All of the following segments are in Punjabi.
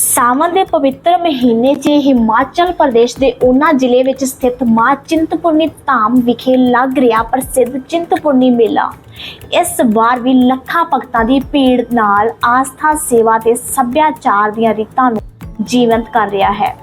ਸਾਵਨ ਦੇ ਪਵਿੱਤਰ ਮਹੀਨੇ 'ਚ ਹਿਮਾਚਲ ਪ੍ਰਦੇਸ਼ ਦੇ ਓਨਾ ਜ਼ਿਲ੍ਹੇ ਵਿੱਚ ਸਥਿਤ ਮਾਂ ਚਿੰਤਪੁਰਨੀ ਧਾਮ ਵਿਖੇ ਲੱਗ ਰਿਹਾ ਪ੍ਰਸਿੱਧ ਚਿੰਤਪੁਰਨੀ ਮੇਲਾ। ਇਸ ਵਾਰ ਵੀ ਲੱਖਾਂ ਭਗਤਾਂ ਦੀ ਭੀੜ ਨਾਲ ਆਸਥਾ ਸੇਵਾ ਤੇ ਸੱਭਿਆਚਾਰ ਦੀਆਂ ਰੀਤਾਂ ਨੂੰ ਜੀਵੰਤ ਕਰ ਰਿਹਾ ਹੈ।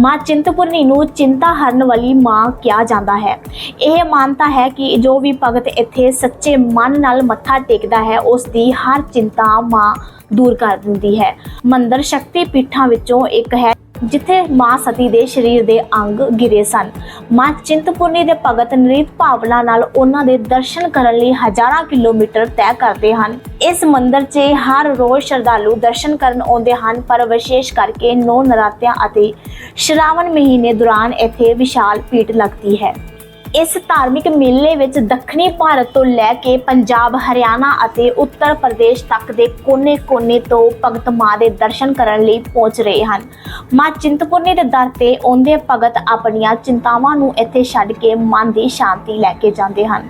ਮਾਂ ਚਿੰਤਪੁਰਨੀ ਨੂੰ ਚਿੰਤਾ ਹਰਨ ਵਾਲੀ ਮਾਂ ਕਿਹਾ ਜਾਂਦਾ ਹੈ। ਇਹ ਮਾਨਤਾ ਹੈ ਕਿ ਜੋ ਵੀ ਭਗਤ ਇੱਥੇ ਸੱਚੇ ਮਨ ਨਾਲ ਮੱਥਾ ਟੇਕਦਾ ਹੈ ਉਸ ਦੀ ਹਰ ਚਿੰਤਾ ਮਾਂ ਦੂਰ ਕਰ ਦਿੰਦੀ ਹੈ। ਮੰਦਰ ਸ਼ਕਤੀ ਪੀਠਾਂ ਵਿੱਚੋਂ ਇੱਕ ਹੈ। ਜਿੱਥੇ ਮਾਂ ਸਤੀ ਦੇ ਸਰੀਰ ਦੇ ਅੰਗ ਗਿਰੇ ਸਨ। ਮਾਂ ਚਿੰਤਪੁਰਨੀ ਦੇ ਭਗਤ ਨ੍ਰਿਤ ਭਾਵਨਾ ਨਾਲ ਉਹਨਾਂ ਦੇ ਦਰਸ਼ਨ ਕਰਨ ਲਈ ਹਜ਼ਾਰਾਂ ਕਿਲੋਮੀਟਰ ਤੈਅ ਕਰਦੇ ਹਨ। ਇਸ ਮੰਦਿਰ 'ਚ ਹਰ ਰੋਜ਼ ਸ਼ਰਧਾਲੂ ਦਰਸ਼ਨ ਕਰਨ ਆਉਂਦੇ ਹਨ, ਪਰ ਵਿਸ਼ੇਸ਼ ਕਰਕੇ ਨੌ ਨਰਾਤਿਆਂ ਅਤੇ ਸ਼ਰਾਵਣ ਮਹੀਨੇ ਦੌਰਾਨ ਇੱਥੇ ਵਿਸ਼ਾਲ ਭੀੜ ਲੱਗਦੀ ਹੈ। ਇਸ ਧਾਰਮਿਕ ਮੇਲੇ ਵਿੱਚ ਦੱਖਣੀ ਭਾਰਤ ਤੋਂ ਲੈ ਕੇ ਪੰਜਾਬ, ਹਰਿਆਣਾ ਅਤੇ ਉੱਤਰ ਪ੍ਰਦੇਸ਼ ਤੱਕ ਦੇ ਕੋਨੇ-ਕੋਨੇ ਤੋਂ ਭਗਤ ਮਾਂ ਦੇ ਦਰਸ਼ਨ ਕਰਨ ਲਈ ਪਹੁੰਚ ਰਹੇ ਹਨ। ਮਾਂ ਚਿੰਤਪੁਰਨੀ ਦੇ ਦਰ ਤੇ ਆਉਂਦੇ ਭਗਤ ਆਪਣੀਆਂ ਚਿੰਤਾਵਾਂ ਨੂੰ ਇੱਥੇ ਛੱਡ ਕੇ ਮਨ ਦੀ ਸ਼ਾਂਤੀ ਲੈ ਕੇ ਜਾਂਦੇ ਹਨ।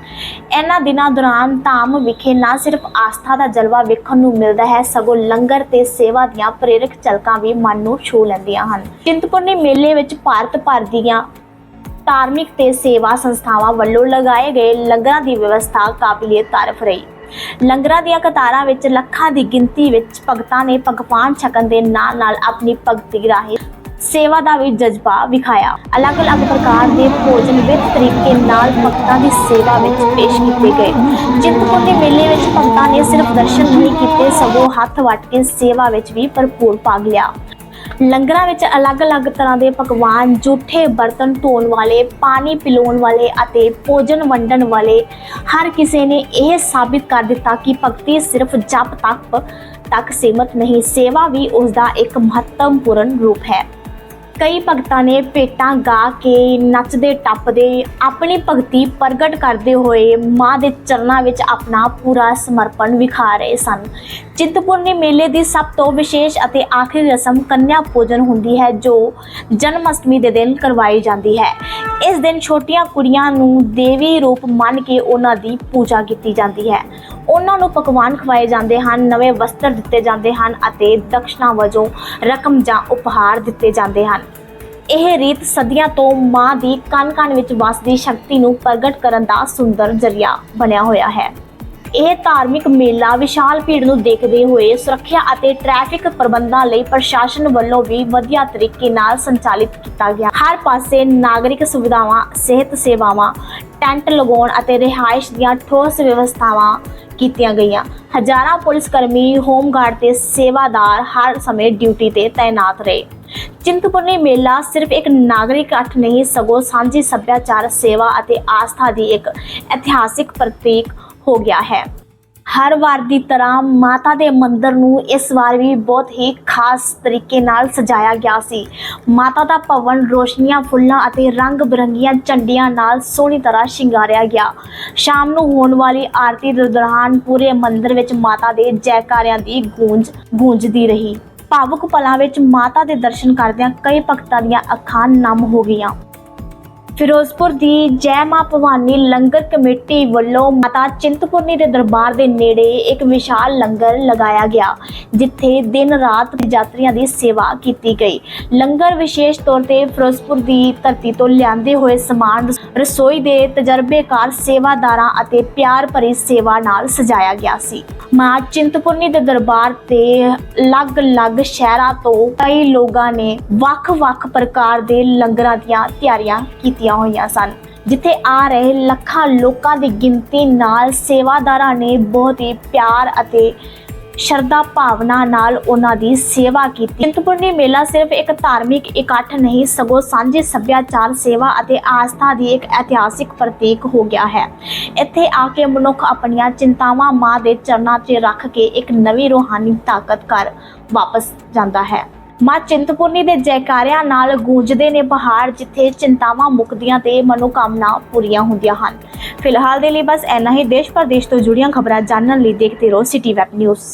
ਇਹਨਾਂ ਦਿਨਾਂ ਦੌਰਾਨ ਧਾਮ ਵਿਖੇ ਨਾ ਸਿਰਫ ਆਸਥਾ ਦਾ ਜਲਵਾ ਵੇਖਣ ਨੂੰ ਮਿਲਦਾ ਹੈ, ਸਗੋਂ ਲੰਗਰ ਤੇ ਸੇਵਾ ਦੀਆਂ ਪ੍ਰੇਰਕ ਝਲਕਾਂ ਵੀ ਮਨ ਨੂੰ ਛੂ ਲੈਂਦੀਆਂ ਹਨ। ਚਿੰਤਪੁਰਨੀ ਮੇਲੇ ਵਿੱਚ ਭਾਰਤ ਭਰ ਦੀਆਂ ਧਾਰਮਿਕ ਤੇ ਸੇਵਾ ਸੰਸਥਾਵਾਂ ਵੱਲੋਂ ਲਗਾਏ ਗਏ ਲੰਗਰਾਂ ਦੀ ਵਿਵਸਥਾ ਕਾਬਿਲੇ ਤਾਰਫ ਰਹੀ। ਲੰਗਰਾਂ ਦੀਆਂ ਕਤਾਰਾਂ ਵਿੱਚ ਲੱਖਾਂ ਦੀ ਗਿਣਤੀ ਵਿੱਚ ਭਗਤਾਂ ਨੇ ਪਕਵਾਨ ਛਕਣ ਦੇ ਨਾਲ ਨਾਲ ਆਪਣੀ ਭਗਤੀ ਰਾਹੀਂ ਸੇਵਾ ਦਾ ਵੀ ਜਜ਼ਬਾ ਵਿਖਾਇਆ। ਅਲੱਗ-ਅਲੱਗ ਪ੍ਰਕਾਰ ਦੇ ਭੋਜਨ ਵਿਧ ਤਰੀਕੇ ਨਾਲ ਭਗਤਾਂ ਦੀ ਸੇਵਾ ਵਿੱਚ ਪੇਸ਼ ਕੀਤੇ ਗਏ। ਚਿੰਤਪੁਰਨੀ ਮੇਲੇ ਵਿੱਚ ਭਗਤਾਂ ਨੇ ਸਿਰਫ ਦਰਸ਼ਨ ਨਹੀਂ ਕੀਤੇ, ਸਗੋਂ ਹੱਥ ਵੱਟ ਕੇ ਸੇਵਾ ਵਿੱਚ ਵੀ ਭਰਪੂਰ ਭਾਗ ਲਿਆ। ਲੰਗਰਾਂ ਵਿੱਚ ਅਲੱਗ-ਅਲੱਗ ਤਰ੍ਹਾਂ ਦੇ ਪਕਵਾਨ, ਜੂਠੇ ਬਰਤਨ ਧੋਣ ਵਾਲੇ, ਪਾਣੀ ਪਿਲਾਉਣ ਵਾਲੇ ਅਤੇ ਭੋਜਨ ਵੰਡਣ ਵਾਲੇ। ਹਰ ਕਿਸੇ ਨੇ ਇਹ ਸਾਬਿਤ ਕਰ ਦਿੱਤਾ ਕਿ ਭਗਤੀ ਸਿਰਫ ਜਪ ਤੱਕ ਤੱਕ ਸੀਮਤ ਨਹੀਂ, ਸੇਵਾ ਵੀ ਉਸ ਦਾ ਇੱਕ ਮਹੱਤਵਪੂਰਨ ਰੂਪ ਹੈ। ਕਈ ਭਗਤਾਂ ਨੇ ਭੇਟਾਂ ਗਾ ਕੇ ਨੱਚਦੇ, ਟੱਪਦੇ, ਆਪਣੀ ਭਗਤੀ ਪ੍ਰਗਟ ਕਰਦੇ ਹੋਏ ਮਾਂ ਦੇ ਚਰਨਾਂ ਵਿੱਚ ਆਪਣਾ ਪੂਰਾ ਸਮਰਪਣ ਵਿਖਾ ਰਹੇ ਸਨ। ਚਿੰਤਪੁਰਨੀ ਮੇਲੇ ਦੀ ਸਭ ਤੋਂ ਵਿਸ਼ੇਸ਼ ਅਤੇ ਆਖਰੀ ਰਸਮ ਕੰਨਿਆ ਪੂਜਨ ਹੁੰਦੀ ਹੈ, ਜੋ ਜਨਮ ਅਸ਼ਟਮੀ ਦੇ ਦਿਨ ਕਰਵਾਈ ਜਾਂਦੀ ਹੈ। ਇਸ ਦਿਨ ਛੋਟੀਆਂ ਕੁੜੀਆਂ ਨੂੰ ਦੇਵੀ ਰੂਪ ਮੰਨ ਕੇ ਉਹਨਾਂ ਦੀ ਪੂਜਾ ਕੀਤੀ ਜਾਂਦੀ ਹੈ। ਉਹਨਾਂ ਨੂੰ ਪਕਵਾਨ ਖਵਾਏ ਜਾਂਦੇ ਹਨ, ਨਵੇਂ ਵਸਤਰ ਦਿੱਤੇ ਜਾਂਦੇ ਹਨ ਅਤੇ ਦਕਸ਼ਨਾ ਵਜੋਂ ਰਕਮ ਜਾਂ ਉਪਹਾਰ ਦਿੱਤੇ ਜਾਂਦੇ ਹਨ। ਇਹ ਰੀਤ ਸਦੀਆਂ ਤੋਂ ਮਾਂ ਦੀ ਕਣ-ਕਣ ਵਿੱਚ ਵਸਦੀ ਸ਼ਕਤੀ ਨੂੰ ਪ੍ਰਗਟ ਕਰਨ ਦਾ ਸੁੰਦਰ ਜ਼ਰੀਆ ਬਣਿਆ ਹੋਇਆ ਹੈ। ਇਹ ਧਾਰਮਿਕ ਮੇਲਾ ਵਿਸ਼ਾਲ ਭੀੜ ਨੂੰ ਦੇਖਦੇ ਹੋਏ ਸੁਰੱਖਿਆ ਅਤੇ ਟ੍ਰੈਫਿਕ ਪ੍ਰਬੰਧਾਂ ਲਈ ਪ੍ਰਸ਼ਾਸਨ ਵੱਲੋਂ ਵੀ ਵਧੀਆ ਤਰੀਕੇ ਨਾਲ ਸੰਚਾਲਿਤ ਕੀਤਾ ਗਿਆ। ਹਰ ਪਾਸੇ ਨਾਗਰਿਕ ਸੁਵਿਧਾਵਾਂ, ਸਿਹਤ ਸੇਵਾਵਾਂ ਟੈਂਟ ਲਗਾਉਣ ਅਤੇ ਰਿਹਾਇਸ਼ ਦੀਆਂ ਠੋਸ ਵਿਵਸਥਾਵਾਂ ਕੀਤੀਆਂ ਗਈਆਂ। ਹਜ਼ਾਰਾਂ ਪੁਲਿਸ ਕਰਮੀ ਹੋਮਗਾਰਡ ਤੇ ਸੇਵਾਦਾਰ ਹਰ ਸਮੇਂ ਡਿਊਟੀ ਤੇ ਤਾਇਨਾਤ ਰਹੇ। ਚਿੰਤਪੁਰਨੀ ਮੇਲਾ ਸਿਰਫ ਇੱਕ ਨਾਗਰਿਕ ਇਕੱਠ ਨਹੀਂ, ਸਗੋਂ ਸਾਂਝੀ ਸੱਭਿਆਚਾਰ, ਸੇਵਾ ਅਤੇ ਆਸਥਾ ਦੀ ਇੱਕ ਇਤਿਹਾਸਿਕ ਪ੍ਰਤੀਕ ਹੋ ਗਿਆ ਹੈ। ਹਰ ਵਾਰ ਦੀ ਤਰ੍ਹਾਂ ਮਾਤਾ ਦੇ ਮੰਦਰ ਨੂੰ ਇਸ ਵਾਰ ਵੀ ਬਹੁਤ ਹੀ ਖਾਸ ਤਰੀਕੇ ਨਾਲ ਸਜਾਇਆ ਗਿਆ ਸੀ। ਮਾਤਾ ਦਾ ਭਵਨ ਰੋਸ਼ਨੀਆਂ, ਫੁੱਲਾਂ ਅਤੇ ਰੰਗ ਬਰੰਗੀਆਂ ਝੰਡੀਆਂ ਨਾਲ ਸੋਹਣੀ ਤਰ੍ਹਾਂ ਸ਼ਿੰਗਾਰਿਆ ਗਿਆ। ਸ਼ਾਮ ਨੂੰ ਹੋਣ ਵਾਲੀ ਆਰਤੀ ਦੇ ਦੌਰਾਨ ਪੂਰੇ ਮੰਦਰ ਵਿੱਚ ਮਾਤਾ ਦੇ ਜੈਕਾਰਿਆਂ ਦੀ ਗੂੰਜ ਗੂੰਜਦੀ ਰਹੀ। ਭਾਵੁਕ ਪਲਾਂ ਵਿੱਚ ਮਾਤਾ ਦੇ ਦਰਸ਼ਨ ਕਰਦਿਆਂ ਕਈ ਭਗਤਾਂ ਦੀਆਂ ਅੱਖਾਂ ਨਮ ਹੋ ਗਈਆਂ। ਫਿਰੋਜ਼ਪੁਰ ਦੀ ਜੈ ਮਾਂ ਭਵਾਨੀ ਲੰਗਰ ਕਮੇਟੀ ਵੱਲੋਂ ਮਾਤਾ ਚਿੰਤਪੁਰਨੀ ਦੇ ਦਰਬਾਰ ਦੇ ਨੇੜੇ ਇੱਕ ਵਿਸ਼ਾਲ ਲੰਗਰ ਲਗਾਇਆ ਗਿਆ, ਜਿੱਥੇ ਦਿਨ ਰਾਤ ਯਾਤਰੀਆਂ ਦੀ ਸੇਵਾ ਕੀਤੀ ਗਈ। ਲੰਗਰ ਵਿਸ਼ੇਸ਼ ਤੌਰ ਤੇ ਫਿਰੋਜ਼ਪੁਰ ਦੀ ਧਰਤੀ ਤੋਂ ਲਿਆਂਦੇ ਹੋਏ ਸਮਾਨ, ਰਸੋਈ ਦੇ ਤਜਰਬੇਕਾਰ ਸੇਵਾਦਾਰਾਂ ਅਤੇ ਪਿਆਰ ਭਰੀ ਸੇਵਾ ਨਾਲ ਸਜਾਇਆ ਗਿਆ ਸੀ। ਮਾਂ ਚਿੰਤਪੁਰਨੀ ਦੇ ਦਰਬਾਰ ਤੇ ਅਲੱਗ-ਅਲੱਗ ਸ਼ਹਿਰਾਂ ਤੋਂ ਕਈ ਲੋਕਾਂ ਨੇ ਵੱਖ-ਵੱਖ ਪ੍ਰਕਾਰ ਦੇ ਲੰਗਰਾਂ ਦੀਆਂ ਤਿਆਰੀਆਂ ਕੀਤੀਆਂ ਹੋਈਆਂ ਸਨ, ਜਿੱਥੇ ਆ ਰਹੇ ਲੱਖਾਂ ਲੋਕਾਂ ਦੀ ਗਿਣਤੀ ਨਾਲ ਸੇਵਾਦਾਰਾਂ ਨੇ ਬਹੁਤ ਹੀ ਪਿਆਰ ਅਤੇ ਸ਼ਰਧਾ ਭਾਵਨਾ ਨਾਲ ਉਹਨਾਂ ਦੀ ਸੇਵਾ ਕੀਤੀ। ਚਿੰਤਪੁਰਨੀ ਮੇਲਾ ਸਿਰਫ ਇੱਕ ਧਾਰਮਿਕ ਇਕੱਠ ਨਹੀਂ, ਸਗੋਂ ਸਾਂਝੇ ਸੱਭਿਆਚਾਰ, ਸੇਵਾ ਅਤੇ ਆਸਥਾ ਦੀ ਇੱਕ ਇਤਿਹਾਸਿਕ ਪ੍ਰਤੀਕ ਹੋ ਗਿਆ ਹੈ। ਇੱਥੇ ਆ ਕੇ ਮਨੁੱਖ ਆਪਣੀਆਂ ਚਿੰਤਾਵਾਂ ਮਾਂ ਦੇ ਚਰਨਾਂ 'ਚ ਰੱਖ ਕੇ ਇੱਕ ਨਵੀਂ ਰੂਹਾਨੀ ਤਾਕਤ ਕਰ ਵਾਪਸ ਜਾਂਦਾ ਹੈ। ਮਾਂ ਚਿੰਤਪੁਰਨੀ ਦੇ ਜੈਕਾਰਿਆਂ ਨਾਲ ਗੂੰਜਦੇ ਨੇ ਪਹਾੜ, ਜਿੱਥੇ ਚਿੰਤਾਵਾਂ ਮੁਕਦੀਆਂ ਤੇ ਮਨੋਕਾਮਨਾ ਪੂਰੀਆਂ ਹੁੰਦੀਆਂ ਹਨ। ਫਿਲਹਾਲ ਦੇ ਲਈ ਬਸ ਇੰਨਾ ਹੀ। ਦੇਸ਼ ਪ੍ਰਦੇਸ਼ ਤੋਂ ਜੁੜੀਆਂ ਖਬਰਾਂ ਜਾਣਨ ਲਈ ਦੇਖਦੇ ਰਹੋ ਸਿਟੀ ਵੈਬ ਨਿਊਜ਼